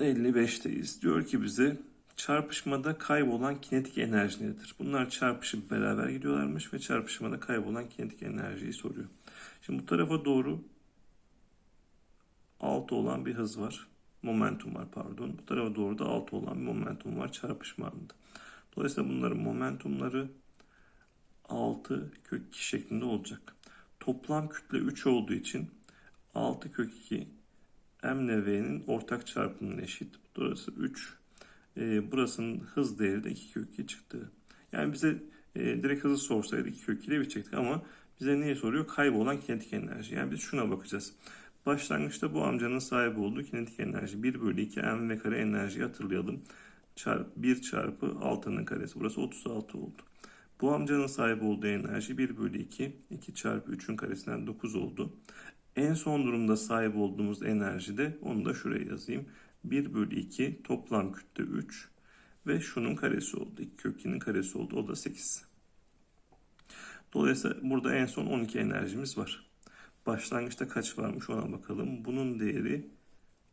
55'teyiz. Diyor ki bize çarpışmada kaybolan kinetik enerji nedir? Bunlar çarpışıp beraber gidiyorlarmış ve çarpışmada kaybolan kinetik enerjiyi soruyor. Şimdi bu tarafa doğru 6 olan bir hız var. Momentum var pardon. Bu tarafa doğru da 6 olan bir momentum var çarpışma anında. Dolayısıyla bunların momentumları 6 kök 2 şeklinde olacak. Toplam kütle 3 olduğu için 6 kök 2 m ile v'nin ortak çarpımına eşit. Burası 3. E, burasının hız değeri de 2 kök 2 çıktı. Yani bize e, direkt hızı sorsaydı 2 kök 2 ile bitecektik ama bize neyi soruyor? Kaybolan kinetik enerji. Yani biz şuna bakacağız. Başlangıçta bu amcanın sahip olduğu kinetik enerji 1 bölü 2 m ve kare enerjiyi hatırlayalım. Çarp, 1 çarpı 6'nın karesi. Burası 36 oldu. Bu amcanın sahip olduğu enerji 1 bölü 2. 2 çarpı 3'ün karesinden 9 oldu. En son durumda sahip olduğumuz enerji de onu da şuraya yazayım. 1 bölü 2 toplam kütle 3 ve şunun karesi oldu. 2 kök 2'nin karesi oldu. O da 8. Dolayısıyla burada en son 12 enerjimiz var. Başlangıçta kaç varmış ona bakalım. Bunun değeri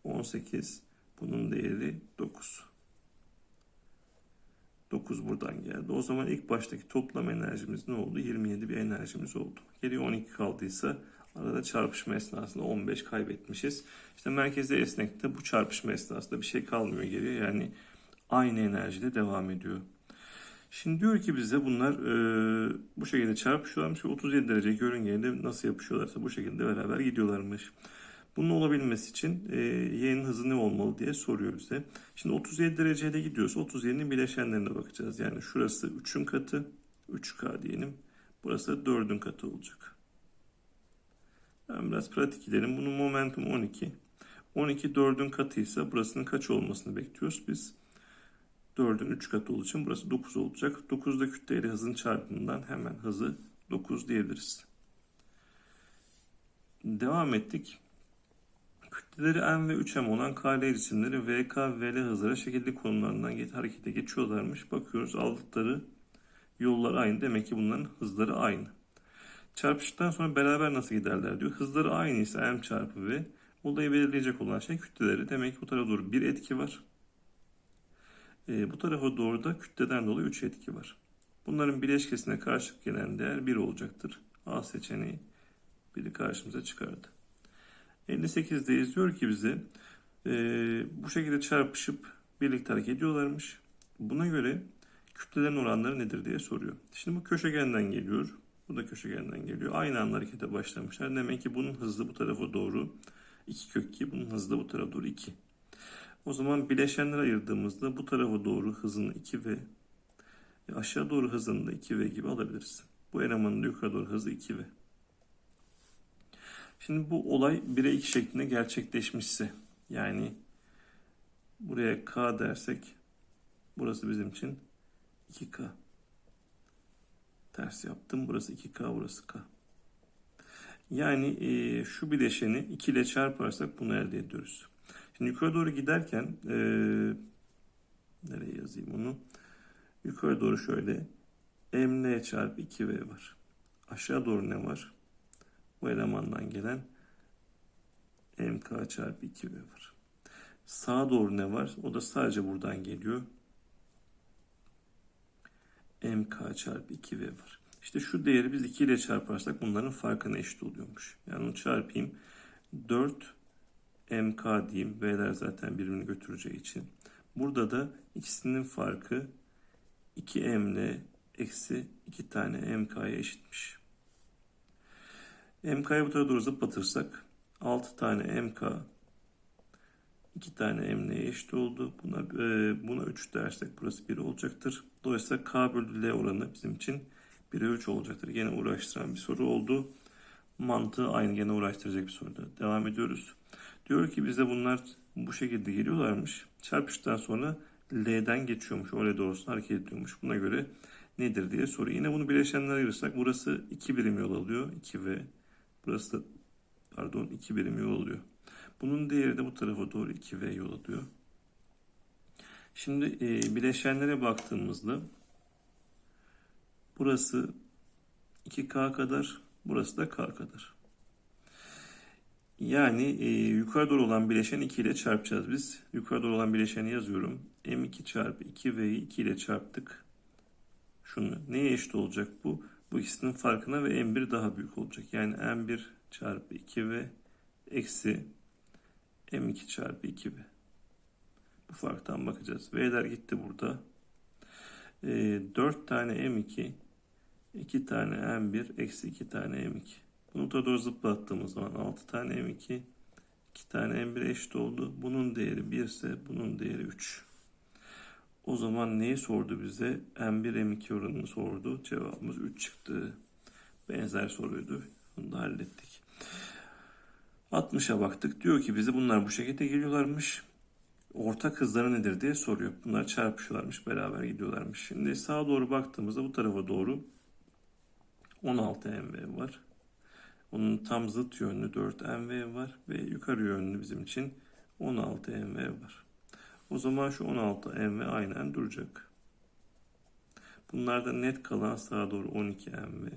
18. Bunun değeri 9. 9 buradan geldi. O zaman ilk baştaki toplam enerjimiz ne oldu? 27 bir enerjimiz oldu. Geriye 12 kaldıysa arada çarpışma esnasında 15 kaybetmişiz. İşte merkezde esnekte bu çarpışma esnasında bir şey kalmıyor geriye. Yani aynı enerjide devam ediyor. Şimdi diyor ki bize bunlar e, bu şekilde çarpışıyorlarmış ve 37 derece yörüngeye nasıl yapışıyorlarsa bu şekilde beraber gidiyorlarmış. Bunun olabilmesi için e, y'nin hızı ne olmalı diye soruyor bize. Şimdi 37 dereceyle gidiyorsa 37'nin bileşenlerine bakacağız. Yani şurası 3'ün katı 3K diyelim. Burası da 4'ün katı olacak. Ben biraz pratik gidelim. Bunun momentum 12. 12 4'ün katıysa burasının kaç olmasını bekliyoruz biz. 4'ün 3 katı olduğu için burası 9 olacak. 9 da kütleyle hızın çarpımından hemen hızı 9 diyebiliriz. Devam ettik. Kütleleri m ve 3m olan KL cisimleri VK VL hızlara şekilli konumlarından harekete geçiyorlarmış. Bakıyoruz aldıkları yollar aynı. Demek ki bunların hızları aynı. Çarpıştıktan sonra beraber nasıl giderler diyor. Hızları aynıysa m çarpı v. Olayı belirleyecek olan şey kütleleri. Demek ki bu tarafa doğru bir etki var. E, bu tarafa doğru da kütleden dolayı 3 etki var. Bunların bileşkesine karşılık gelen değer 1 olacaktır. A seçeneği biri karşımıza çıkardı. 58'deyiz diyor ki bize e, bu şekilde çarpışıp birlikte hareket ediyorlarmış. Buna göre kütlelerin oranları nedir diye soruyor. Şimdi bu köşegenden geliyor. Bu da köşegenden geliyor. Aynı anda harekete başlamışlar. Demek ki bunun hızlı bu tarafa doğru 2 kök 2. Bunun hızlı bu tarafa doğru 2. O zaman bileşenler ayırdığımızda bu tarafa doğru hızını 2V aşağı doğru hızını da 2V gibi alabiliriz. Bu elemanın da yukarı doğru hızı 2V. Şimdi bu olay 1'e 2 şeklinde gerçekleşmişse yani buraya K dersek burası bizim için 2K. Ters yaptım. Burası 2K, burası K. Yani e, şu bileşeni 2 ile çarparsak bunu elde ediyoruz. Şimdi yukarı doğru giderken e, nereye yazayım onu? Yukarı doğru şöyle ml çarpı 2v var. Aşağı doğru ne var? Bu elemandan gelen mk çarpı 2v var. Sağa doğru ne var? O da sadece buradan geliyor. Mk çarpı 2v var. İşte şu değeri biz 2 ile çarparsak bunların farkına eşit oluyormuş. Yani onu çarpayım. 4 mk diyeyim. V'ler zaten birbirini götüreceği için. Burada da ikisinin farkı 2m eksi 2 tane mk'ya eşitmiş. mk'yı bu tarafa doğru zıplatırsak 6 tane mk 2 tane m'ye eşit oldu. Buna, e, buna 3 dersek burası 1 olacaktır. Dolayısıyla k bölü l oranı bizim için 1'e 3 olacaktır. Yine uğraştıran bir soru oldu. Mantığı aynı gene uğraştıracak bir soruda. Devam ediyoruz. Diyor ki bize bunlar bu şekilde geliyorlarmış. Çarpıştıktan sonra L'den geçiyormuş. O L doğrusuna hareket ediyormuş. Buna göre nedir diye soruyor. Yine bunu bileşenlere ayırırsak burası 2 birim yol alıyor. 2 ve burası da pardon 2 birim yol alıyor. Bunun değeri de bu tarafa doğru 2V yol alıyor. Şimdi e, bileşenlere baktığımızda burası 2K kadar, burası da K kadar. Yani e, yukarı doğru olan bileşen 2 ile çarpacağız biz. Yukarı doğru olan bileşeni yazıyorum. M2 çarpı 2V'yi 2 ile çarptık. Şunu. Neye eşit olacak bu? Bu ikisinin farkına ve M1 daha büyük olacak. Yani M1 çarpı 2V eksi M2 çarpı 2V. Bu farktan bakacağız. V'ler gitti burada. E, 4 tane M2 2 tane M1 eksi 2 tane M2. Bunu da doğru zıplattığımız zaman 6 tane M2 2 tane M1 eşit oldu. Bunun değeri 1 ise bunun değeri 3. O zaman neyi sordu bize? M1 M2 oranını sordu. Cevabımız 3 çıktı. Benzer soruydu. Bunu da hallettik. 60'a baktık. Diyor ki bize bunlar bu şekilde geliyorlarmış. Ortak hızları nedir diye soruyor. Bunlar çarpışıyorlarmış, beraber gidiyorlarmış. Şimdi sağa doğru baktığımızda bu tarafa doğru 16 MV var. Onun tam zıt yönlü 4 MV var ve yukarı yönlü bizim için 16 MV var. O zaman şu 16 MV aynen duracak. Bunlardan net kalan sağa doğru 12 MV.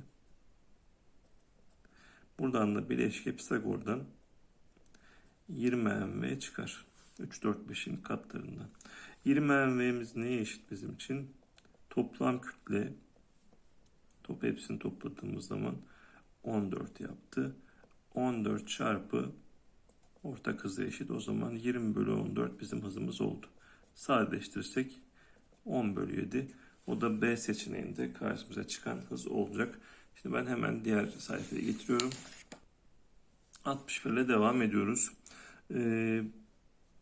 Buradan da bileşke Pisagor'dan 20 MV çıkar. 3, 4, 5'in katlarından. 20 MV'miz neye eşit bizim için? Toplam kütle top hepsini topladığımız zaman 14 yaptı. 14 çarpı ortak hızı eşit. O zaman 20 bölü 14 bizim hızımız oldu. Sadeleştirirsek 10 bölü 7. O da B seçeneğinde karşımıza çıkan hız olacak. Şimdi ben hemen diğer sayfaya getiriyorum. 61 ile devam ediyoruz. Ee,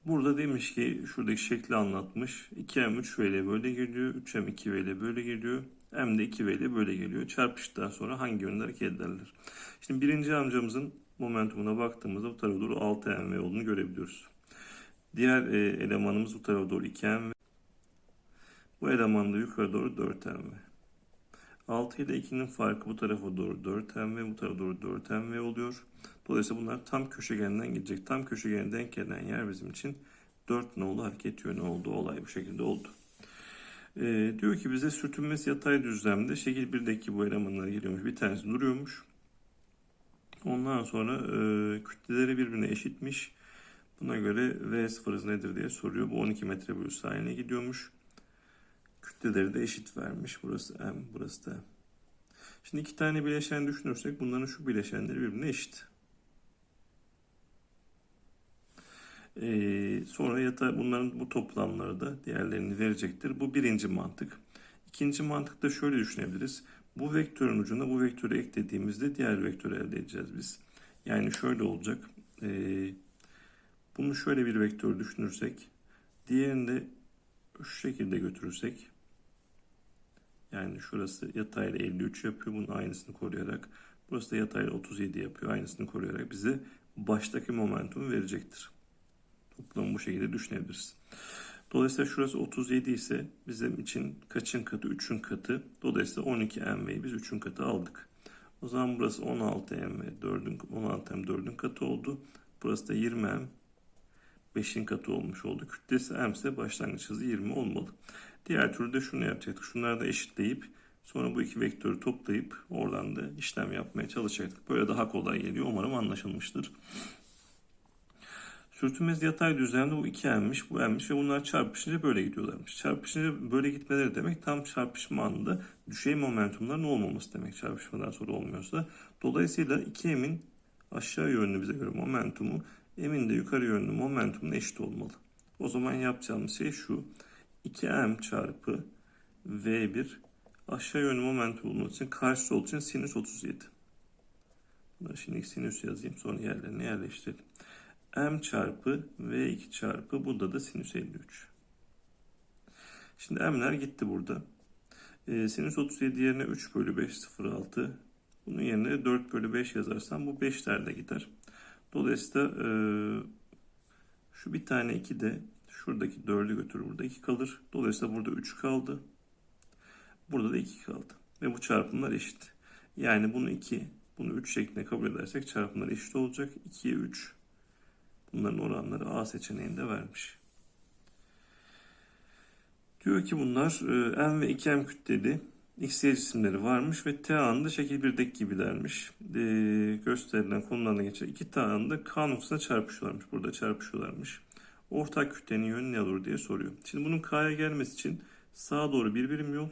burada demiş ki şuradaki şekli anlatmış. 2M 3V ile böyle geliyor. 3M 2V ile böyle geliyor. M de 2V ile böyle geliyor. Çarpıştıktan sonra hangi yönde hareket ederler? Şimdi birinci amcamızın momentumuna baktığımızda bu tarafa doğru 6M olduğunu görebiliyoruz. Diğer e, elemanımız bu tarafa doğru 2M. Bu eleman da yukarı doğru 4M. 6 ile 2'nin farkı bu tarafa doğru 4M bu tarafa doğru 4M oluyor. Dolayısıyla bunlar tam köşegenden gidecek. Tam köşegene denk gelen yer bizim için 4 nolu hareket yönü oldu. Olay bu şekilde oldu. Ee, diyor ki bize sürtünmesi yatay düzlemde şekil 1'deki bu elemanlar geliyormuş. Bir tanesi duruyormuş. Ondan sonra e, kütleleri birbirine eşitmiş. Buna göre V sıfır hız nedir diye soruyor. Bu 12 metre bölü saniye gidiyormuş. Kütleleri de eşit vermiş. Burası M, burası da M. Şimdi iki tane bileşen düşünürsek bunların şu bileşenleri birbirine eşit. Ee, sonra yata bunların bu toplamları da diğerlerini verecektir. Bu birinci mantık. İkinci mantıkta şöyle düşünebiliriz. Bu vektörün ucuna bu vektörü eklediğimizde diğer vektörü elde edeceğiz biz. Yani şöyle olacak. Ee, bunu şöyle bir vektör düşünürsek. Diğerini de şu şekilde götürürsek. Yani şurası yatayla 53 yapıyor. Bunun aynısını koruyarak. Burası da yatayla 37 yapıyor. Aynısını koruyarak bize baştaki momentumu verecektir. Toplamı bu şekilde düşünebiliriz. Dolayısıyla şurası 37 ise bizim için kaçın katı? 3'ün katı. Dolayısıyla 12 MV'yi biz 3'ün katı aldık. O zaman burası 16 MV 4'ün 16 M 4'ün katı oldu. Burası da 20 M 5'in katı olmuş oldu. Kütlesi M ise başlangıç hızı 20 olmalı. Diğer türlü de şunu yapacaktık. Şunları da eşitleyip sonra bu iki vektörü toplayıp oradan da işlem yapmaya çalışacaktık. Böyle daha kolay geliyor. Umarım anlaşılmıştır. Sürtünmez yatay düzlemde bu iki emmiş, bu emmiş ve bunlar çarpışınca böyle gidiyorlarmış. Çarpışınca böyle gitmeleri demek tam çarpışma anında düşey momentumların olmaması demek çarpışmadan sonra olmuyorsa. Dolayısıyla iki emin aşağı yönlü bize göre momentumu emin de yukarı yönlü momentumun eşit olmalı. O zaman yapacağımız şey şu. 2m çarpı v1 aşağı yönlü momentum bulmak için karşısı olduğu için sinüs 37. Bunları şimdi sinüs yazayım sonra yerlerine yerleştirelim m çarpı v2 çarpı burada da sinüs 53. Şimdi m'ler gitti burada. E, sinüs 37 yerine 3 bölü 5 0,6. Bunun yerine 4 bölü 5 yazarsam bu 5'ler de gider. Dolayısıyla e, şu bir tane 2 de şuradaki 4'ü götürür. Burada 2 kalır. Dolayısıyla burada 3 kaldı. Burada da 2 kaldı. Ve bu çarpımlar eşit. Yani bunu 2, bunu 3 şeklinde kabul edersek çarpımlar eşit olacak. 2'ye 3 Bunların oranları A seçeneğinde vermiş. Diyor ki bunlar e, M ve 2M kütleli XY cisimleri varmış ve T anında şekil 1'deki gibilermiş. Ee, gösterilen konularına geçen iki T anında K noktasına çarpışıyorlarmış. Burada çarpışıyorlarmış. Ortak kütlenin yönü ne olur diye soruyor. Şimdi bunun K'ya gelmesi için sağa doğru bir birim yol,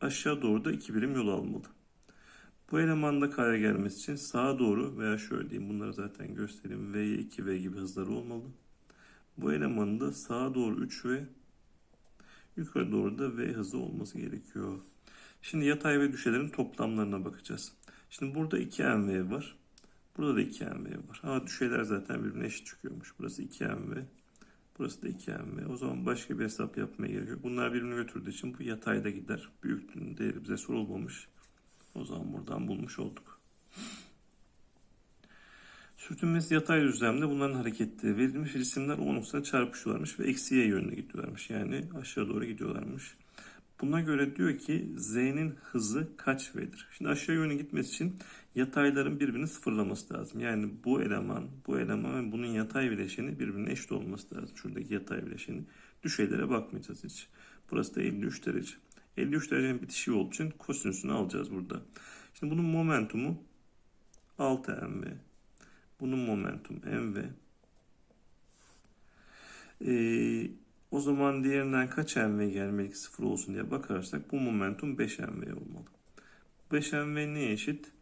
aşağı doğru da iki birim yol almalı. Bu elemanda K'ya gelmesi için sağa doğru veya şöyle diyeyim bunları zaten göstereyim. V'ye 2V gibi hızları olmalı. Bu elemanın da sağa doğru 3V, yukarı doğru da V hızı olması gerekiyor. Şimdi yatay ve düşelerin toplamlarına bakacağız. Şimdi burada 2mv var. Burada da 2mv var. Ha düşeyler zaten birbirine eşit çıkıyormuş. Burası 2mv. Burası da 2mv. O zaman başka bir hesap yapmaya gerek yok. Bunlar birbirini götürdüğü için bu yatayda gider. Büyüklüğünün değeri bize sorulmamış. O zaman buradan bulmuş olduk. Sürtünmesi yatay düzlemde bunların hareketleri verilmiş cisimler o noktada çarpışıyorlarmış ve eksiye yönüne gidiyorlarmış. Yani aşağı doğru gidiyorlarmış. Buna göre diyor ki Z'nin hızı kaç V'dir? Şimdi aşağı yöne gitmesi için yatayların birbirini sıfırlaması lazım. Yani bu eleman, bu eleman ve bunun yatay bileşeni birbirine eşit olması lazım. Şuradaki yatay bileşeni. Düşeylere bakmayacağız hiç. Burası da 53 derece. 53 derecenin bitişi olduğu için kosinüsünü alacağız burada. Şimdi bunun momentumu 6 mv. Bunun momentum mv. Ee, o zaman diğerinden kaç mv gelmeli ki sıfır olsun diye bakarsak bu momentum 5 mv olmalı. 5 mv neye eşit?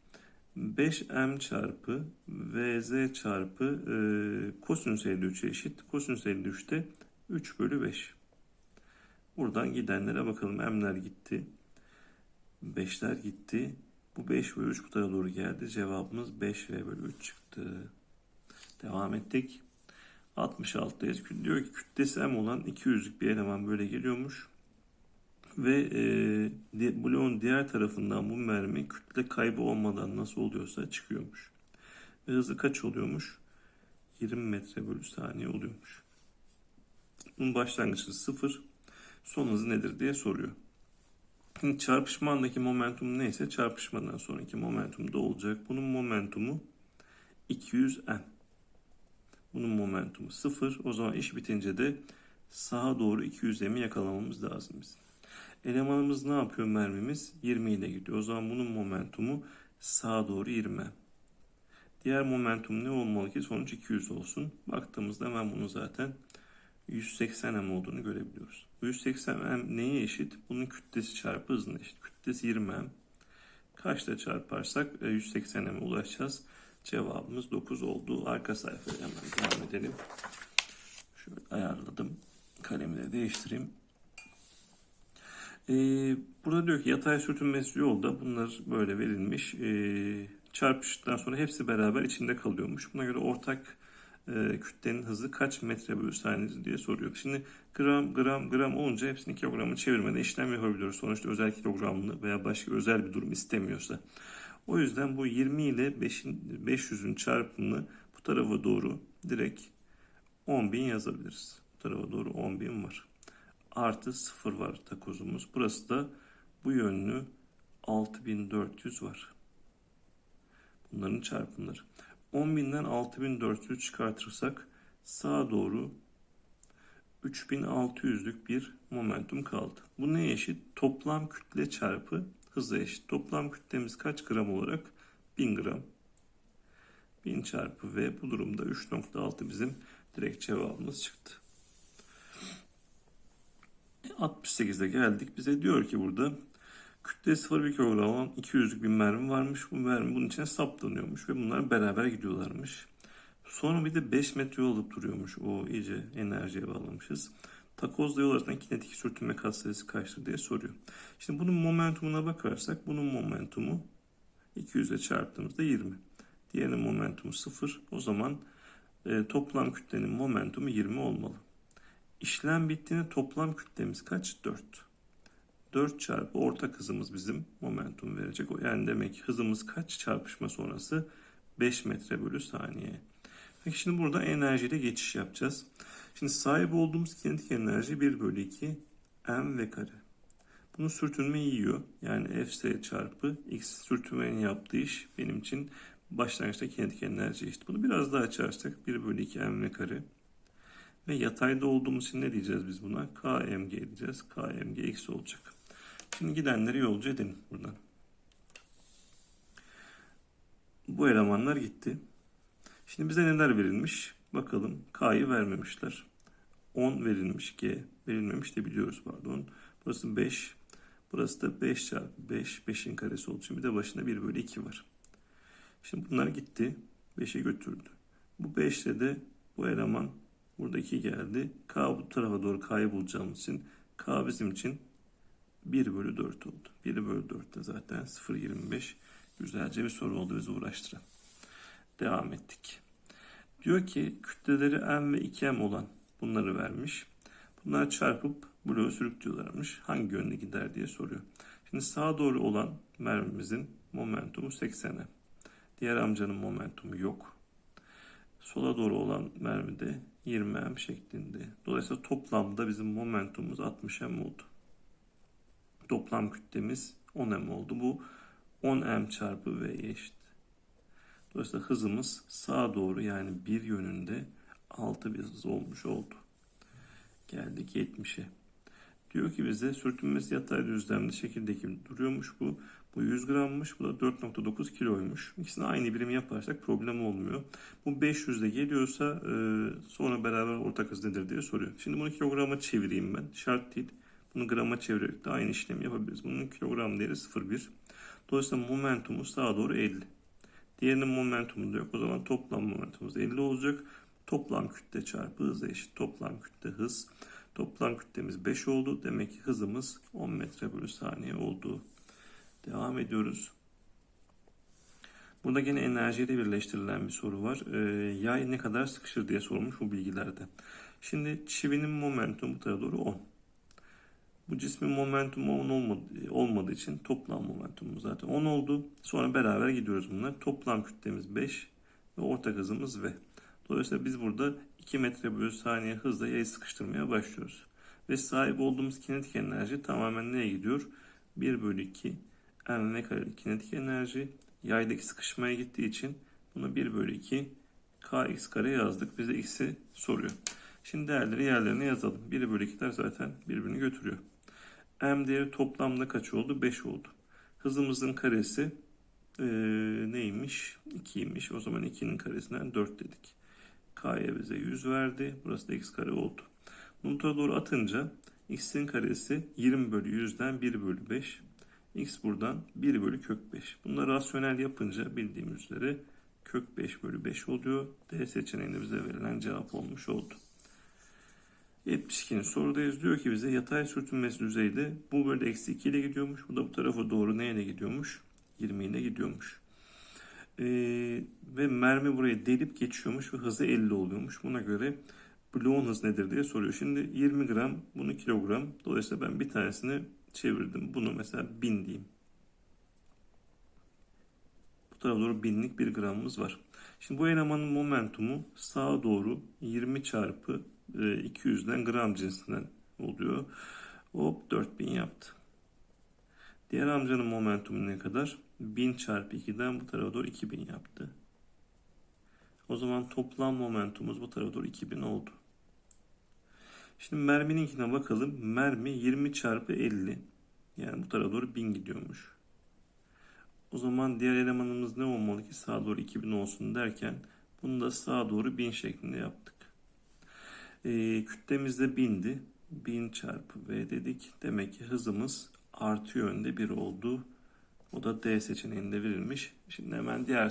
5m çarpı vz çarpı e, kosinüs 53'e eşit. Kosinüs 53'te 3 bölü 5. Buradan gidenlere bakalım. M'ler gitti. 5'ler gitti. Bu 5 bölü 3 bu tarafa doğru geldi. Cevabımız 5 v bölü 3 çıktı. Devam ettik. 66'dayız. Diyor ki kütlesi M olan 200'lük bir eleman böyle geliyormuş. Ve e, bloğun diğer tarafından bu mermi kütle kaybı olmadan nasıl oluyorsa çıkıyormuş. Ve hızı kaç oluyormuş? 20 metre bölü saniye oluyormuş. Bunun başlangıç hızı 0. Son hızı nedir diye soruyor. Çarpışma andaki momentum neyse çarpışmadan sonraki momentum da olacak. Bunun momentumu 200 n. Bunun momentumu 0. O zaman iş bitince de sağa doğru 200 m'i yakalamamız lazım bizim. Elemanımız ne yapıyor mermimiz? 20 ile gidiyor. O zaman bunun momentumu sağa doğru 20. Diğer momentum ne olmalı ki? Sonuç 200 olsun. Baktığımızda hemen bunu zaten 180 m olduğunu görebiliyoruz. Bu 180 m neye eşit? Bunun kütlesi çarpı hızına eşit. Kütlesi 20 m. Kaçla çarparsak 180 m'e ulaşacağız. Cevabımız 9 oldu. Arka sayfaya hemen devam edelim. Şöyle ayarladım. Kalemi de değiştireyim. Ee, burada diyor ki yatay sürtünmesi yolda bunlar böyle verilmiş. Ee, çarpıştıktan sonra hepsi beraber içinde kalıyormuş. Buna göre ortak e, kütlenin hızı kaç metre bölü saniye diye soruyor. Şimdi gram gram gram olunca hepsini kilogramı çevirmeden işlem yapabiliyoruz. Sonuçta özel kilogramlı veya başka özel bir durum istemiyorsa. O yüzden bu 20 ile 5'in 500'ün çarpımını bu tarafa doğru direkt 10.000 yazabiliriz. Bu tarafa doğru 10.000 var. Artı 0 var takozumuz. Burası da bu yönlü 6400 var. Bunların çarpımları. 10.000'den 6400 çıkartırsak sağa doğru 3600'lük bir momentum kaldı. Bu neye eşit? Toplam kütle çarpı hıza eşit. Toplam kütlemiz kaç gram olarak? 1000 gram. 1000 çarpı V bu durumda 3.6 bizim direkt cevabımız çıktı. 68'de geldik. Bize diyor ki burada kütle 0,1 kilogram olan 200'lük bir mermi varmış. Bu mermi bunun içine saplanıyormuş ve bunlar beraber gidiyorlarmış. Sonra bir de 5 metre yol alıp duruyormuş. O iyice enerjiye bağlamışız. Takozla yol arasında kinetik sürtünme katsayısı kaçtır diye soruyor. Şimdi bunun momentumuna bakarsak bunun momentumu 200'e çarptığımızda 20. Diğerinin momentumu 0. O zaman e, toplam kütlenin momentumu 20 olmalı. İşlem bittiğinde toplam kütlemiz kaç? 4. 4 çarpı ortak hızımız bizim momentum verecek. Yani demek ki hızımız kaç çarpışma sonrası? 5 metre bölü saniye. Peki şimdi burada enerjiyle geçiş yapacağız. Şimdi sahip olduğumuz kinetik enerji 1 bölü 2 m v kare. Bunu sürtünme yiyor. Yani fs çarpı x sürtünmenin yaptığı iş benim için başlangıçta kinetik enerji işte. Bunu biraz daha açarsak 1 bölü 2 m kare. Ve yatayda olduğumuz için ne diyeceğiz biz buna? KMG diyeceğiz. KMG x olacak. Şimdi gidenleri yolcu edelim buradan. Bu elemanlar gitti. Şimdi bize neler verilmiş? Bakalım K'yı vermemişler. 10 verilmiş G verilmemiş de biliyoruz pardon. Burası 5. Burası da 5 çarpı 5. 5'in karesi olduğu için bir de başında 1 bölü 2 var. Şimdi bunlar gitti. 5'e götürdü. Bu 5 ile de bu eleman burada 2 geldi. K bu tarafa doğru K'yı bulacağımız için K bizim için 1 bölü 4 oldu. 1 bölü 4 de zaten 0,25. Güzelce bir soru oldu bizi uğraştıran. Devam ettik. Diyor ki kütleleri m ve 2m olan bunları vermiş. Bunlar çarpıp bloğu sürüklüyorlarmış. Hangi yönde gider diye soruyor. Şimdi sağa doğru olan mermimizin momentumu 80'e. Diğer amcanın momentumu yok. Sola doğru olan mermi de 20m şeklinde. Dolayısıyla toplamda bizim momentumumuz 60m oldu. Toplam kütlemiz 10m oldu. Bu 10m çarpı v'ye eşit. Dolayısıyla hızımız sağa doğru yani bir yönünde 6 bir hız olmuş oldu. Geldik 70'e. Diyor ki bize sürtünmesi yatay düzlemde şekildeki duruyormuş bu. Bu 100 grammış. Bu da 4.9 kiloymuş. İkisini aynı birim yaparsak problem olmuyor. Bu 500'de geliyorsa e, sonra beraber ortak hız nedir diye soruyor. Şimdi bunu kilograma çevireyim ben. Şart değil. Bunu grama çevirerek de aynı işlemi yapabiliriz. Bunun kilogram değeri 0,1. Dolayısıyla momentumu sağa doğru 50. Diğerinin momentumu da yok. O zaman toplam momentumumuz 50 olacak. Toplam kütle çarpı hız eşit. Toplam kütle hız. Toplam kütlemiz 5 oldu. Demek ki hızımız 10 metre bölü saniye oldu. Devam ediyoruz. Burada gene enerjiyle birleştirilen bir soru var. Ee, yay ne kadar sıkışır diye sorulmuş bu bilgilerde. Şimdi çivinin momentumu bu doğru 10. Bu cismin momentumu 10 olmadı, olmadığı için toplam momentumumuz zaten 10 oldu. Sonra beraber gidiyoruz bunlar. Toplam kütlemiz 5 ve ortak hızımız V. Dolayısıyla biz burada 2 metre bölü saniye hızla yayı sıkıştırmaya başlıyoruz. Ve sahip olduğumuz kinetik enerji tamamen neye gidiyor? 1 bölü 2 mv kare kinetik enerji yaydaki sıkışmaya gittiği için bunu 1 bölü 2 kx kare yazdık. Bize x'i soruyor. Şimdi değerleri yerlerine yazalım. 1 bölü 2'ler zaten birbirini götürüyor. M değeri toplamda kaç oldu? 5 oldu. Hızımızın karesi ee, neymiş? 2'ymiş. O zaman 2'nin karesinden 4 dedik. K'ya bize 100 verdi. Burası da x kare oldu. Bunu doğru atınca x'in karesi 20 bölü 100'den 1 bölü 5. x buradan 1 bölü kök 5. Bunları rasyonel yapınca bildiğimiz üzere kök 5 bölü 5 oluyor. D seçeneğinde bize verilen cevap olmuş oldu. 72'nin sorudayız. Diyor ki bize yatay sürtünmesi düzeyde bu böyle eksi 2 ile gidiyormuş. Bu da bu tarafa doğru neyle gidiyormuş? 20 ile gidiyormuş. Ee, ve mermi buraya delip geçiyormuş ve hızı 50 oluyormuş. Buna göre bloğun hız nedir diye soruyor. Şimdi 20 gram, bunu kilogram. Dolayısıyla ben bir tanesini çevirdim. Bunu mesela 1000 diyeyim. Bu tarafa doğru binlik bir gramımız var. Şimdi bu elemanın momentumu sağa doğru 20 çarpı 200'den gram cinsinden oluyor. Hop 4000 yaptı. Diğer amcanın momentumu ne kadar? 1000 çarpı 2'den bu tarafa doğru 2000 yaptı. O zaman toplam momentumumuz bu tarafa doğru 2000 oldu. Şimdi mermininkine bakalım. Mermi 20 çarpı 50. Yani bu tarafa doğru 1000 gidiyormuş. O zaman diğer elemanımız ne olmalı ki sağa doğru 2000 olsun derken bunu da sağa doğru 1000 şeklinde yaptık. E, kütlemiz de 1000'di. 1000 çarpı V dedik. Demek ki hızımız artı yönde 1 oldu. O da D seçeneğinde verilmiş. Şimdi hemen diğer